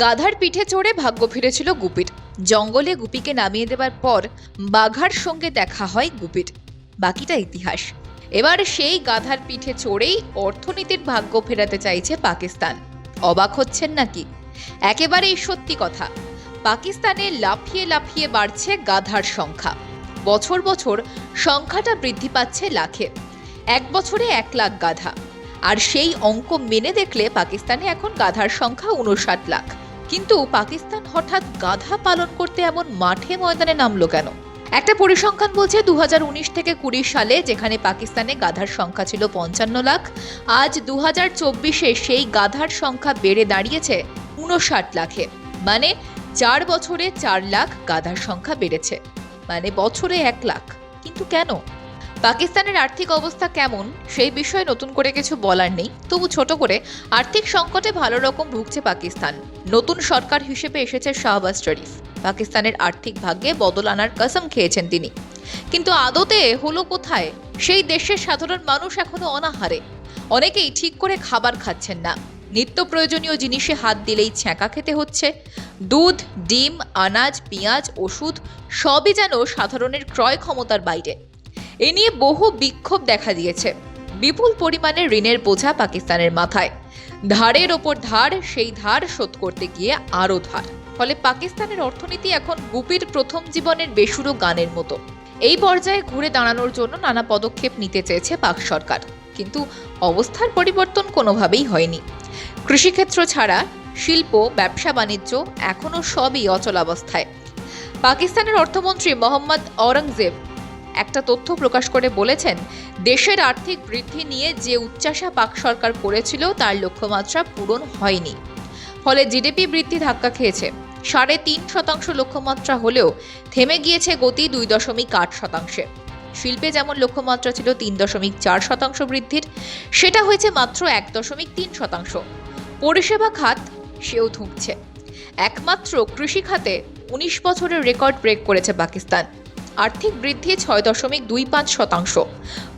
গাধার পিঠে চড়ে ভাগ্য ফিরেছিল গুপির জঙ্গলে গুপিকে নামিয়ে দেবার পর বাঘার সঙ্গে দেখা হয় গুপির বাকিটা ইতিহাস। এবার সেই গাধার পিঠে চড়েই অর্থনীতির ভাগ্য ফেরাতে চাইছে পাকিস্তান। অবাক হচ্ছেন নাকি? একেবারেই সত্যি কথা। পাকিস্তানে লাফিয়ে লাফিয়ে বাড়ছে গাধার সংখ্যা। বছর বছর সংখ্যাটা বৃদ্ধি পাচ্ছে লাখে। এক বছরে এক লাখ গাধা। আর সেই অঙ্ক মেনে দেখলে পাকিস্তানে এখন গাধার সংখ্যা উনষাট লাখ। কিন্তু পাকিস্তান হঠাৎ গাধা পালন করতে এমন মাঠে ময়দানে নামলো কেন? একটা পরিসংখ্যান বলছে দু হাজার উনিশ থেকে কুড়ি সালে যেখানে পাকিস্তানে গাধার সংখ্যা ছিল পঞ্চান্ন লাখ, আজ দু হাজার সেই গাধার সংখ্যা বেড়ে দাঁড়িয়েছে উনষাট লাখে। মানে চার বছরে চার লাখ গাধার সংখ্যা বেড়েছে। মানে বছরে এক লাখ। কিন্তু কেন? পাকিস্তানের আর্থিক অবস্থা কেমন, সেই বিষয়ে নতুন করে কিছু বলার নেই। তবু ছোট করে আর্থিক সংকটে ভালো রকম ভুগছে পাকিস্তান। নতুন সরকার হিসেবে এসেছে শাহবাজ শরীফ। পাকিস্তানের আর্থিক ভাগ্যে বদল আনার কসম খেয়েছেন তিনি। কিন্তু আদতে হলো কোথায়? সেই দেশের সাধারণ মানুষ এখনও অনাহারে। অনেকেই ঠিক করে খাবার খাচ্ছেন না। নিত্য প্রয়োজনীয় জিনিসে হাত দিলেই ছ্যাঁকা খেতে হচ্ছে। দুধ, ডিম, আনাজ, পেঁয়াজ, ওষুধ সবই যেন সাধারণের ক্রয় ক্ষমতার বাইরে। এ নিয়ে বহু বিক্ষোভ দেখা দিয়েছে। বিপুল পরিমাণে ঋণের বোঝা পাকিস্তানের মাথায়। ধারের ওপর ধার, সেই ধার শোধ করতে গিয়ে আরও ধার। ফলে পাকিস্তানের অর্থনীতি এখন গুপির প্রথম জীবনের বেসুরো গানের মতো। এই পর্যায়ে ঘুরে দাঁড়ানোর জন্য নানা পদক্ষেপ নিতে চেয়েছে পাক সরকার। কিন্তু অবস্থার পরিবর্তন কোনোভাবেই হয়নি। কৃষিক্ষেত্র ছাড়া শিল্প, ব্যবসা, বাণিজ্য এখনও সবই অচলাবস্থায়। পাকিস্তানের অর্থমন্ত্রী মোহাম্মদ অরঙ্গজেব একটা তথ্য প্রকাশ করে বলেছেন, দেশের আর্থিক বৃদ্ধি নিয়ে যে উচ্চাসা পাক সরকার করেছিল তার লক্ষ্যমাত্রা পূরণ হয়নি। ফলে জিডিপি বৃদ্ধি ধাক্কা খেয়েছে। সাড়ে তিন শতাংশ লক্ষ্যমাত্রা হলেও থেমে গিয়েছে গতি দুই দশমিক আট শতাংশে। শিল্পে যেমন লক্ষ্যমাত্রা ছিল তিন দশমিক চার শতাংশ বৃদ্ধির, সেটা হয়েছে মাত্র এক দশমিক তিন শতাংশ। পরিষেবা খাত সেও ধুঁকছে। একমাত্র কৃষি খাতে উনিশ বছরের রেকর্ড ব্রেক করেছে পাকিস্তান। আর্থিক বৃদ্ধি ছয় দশমিক দুই পাঁচ শতাংশ।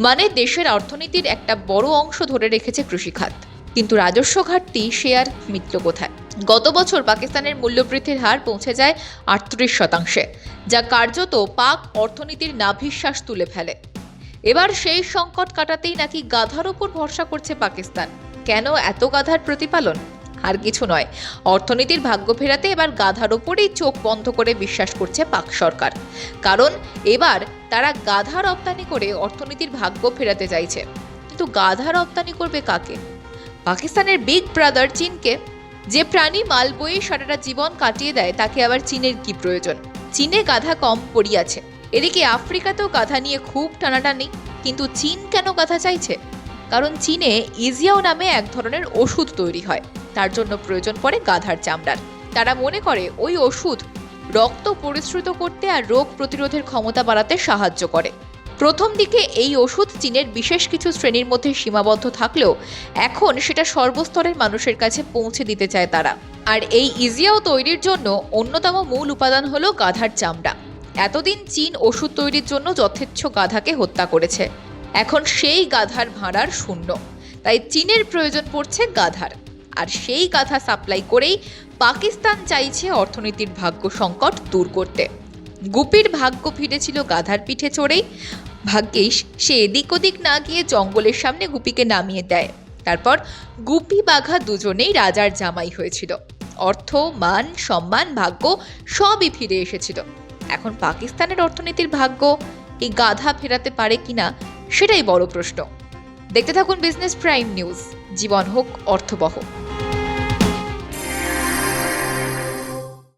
মানে দেশের অর্থনীতির একটা বড় অংশ ধরে রেখেছে কৃষিখাত। কিন্তু রাজস্ব ঘাটতি সে আর মিটল কোথায়? গত বছর পাকিস্তানের মূল্যবৃদ্ধির হার পৌঁছে যায় আটত্রিশ শতাংশে, যা কার্যত পাক অর্থনীতির নাভিশ্বাস তুলে ফেলে। এবার সেই সংকট কাটাতেই নাকি গাধার উপর ভরসা করছে পাকিস্তান। কেন এত গাধার প্রতিপালন? আর কিছু নয়। অর্থনীতির ভাগ্য ফেরাতে এবার গাধার ওপরেই চোখ বন্ধ করে বিশ্বাস করছে পাক সরকার। কারণ এবার তারা গাধা রপ্তানি করে অর্থনীতির ভাগ্য ফেরাতে চাইছে। কিন্তু গাধা রপ্তানি করবে কাকে? পাকিস্তানের বিগ ব্রাদার চীনকে? যে প্রাণী মাল বয়ে সারাটা জীবন কাটিয়ে দেয়, তাকে আবার চীনের কি প্রয়োজন? চীনে গাধা কম পড়িয়াছে এদিকে আফ্রিকাতেও গাধা নিয়ে খুব টানাটানি। কিন্তু চীন কেন গাধা চাইছে? কারণ চীনে ইজিয়াও নামে এক ধরনের ওষুধ তৈরি হয়। তার জন্য প্রয়োজন পড়ে গাধার চামড়ার। তারা মনে করে ওই ওষুধ রক্ত পরিশ্রুত করতে আর রোগ প্রতিরোধের ক্ষমতা বাড়াতে সাহায্য করে। প্রথম দিকে এই ওষুধ চীনের বিশেষ কিছু শ্রেণির মধ্যে সীমাবদ্ধ থাকলেও এখন সেটা সর্বস্তরের মানুষের কাছে পৌঁছে দিতে চায় তারা। আর এই ইজিয়াও তৈরির জন্য অন্যতম মূল উপাদান হলো গাধার চামড়া। এতদিন চীন ওষুধ তৈরির জন্য যথেচ্ছ গাধাকে হত্যা করেছে। এখন সেই গাধার ভাড়ার শূন্য। তাই চীনের প্রয়োজন পড়ছে গাধার। আর সেই গাধা সাপ্লাই করেই পাকিস্তান চাইছে অর্থনীতির ভাগ্য সংকট দূর করতে। গুপির ভাগ্য ফিরেছিল গাধার পিঠে চড়েই। ভাগ্যিস সে এদিক ওদিক না গিয়ে জঙ্গলের সামনে গুপিকে নামিয়ে দেয়। তারপর গুপি বাঘা দুজনেই রাজার জামাই হয়েছিল। অর্থ, মান, সম্মান, ভাগ্য সবই ফিরে এসেছিল। এখন পাকিস্তানের অর্থনীতির ভাগ্য এই গাধা ফেরাতে পারে কিনা সেটাই বড় প্রশ্ন। দেখতে থাকুন বিজনেস প্রাইম নিউজ জীবন হোক, অর্থবহ।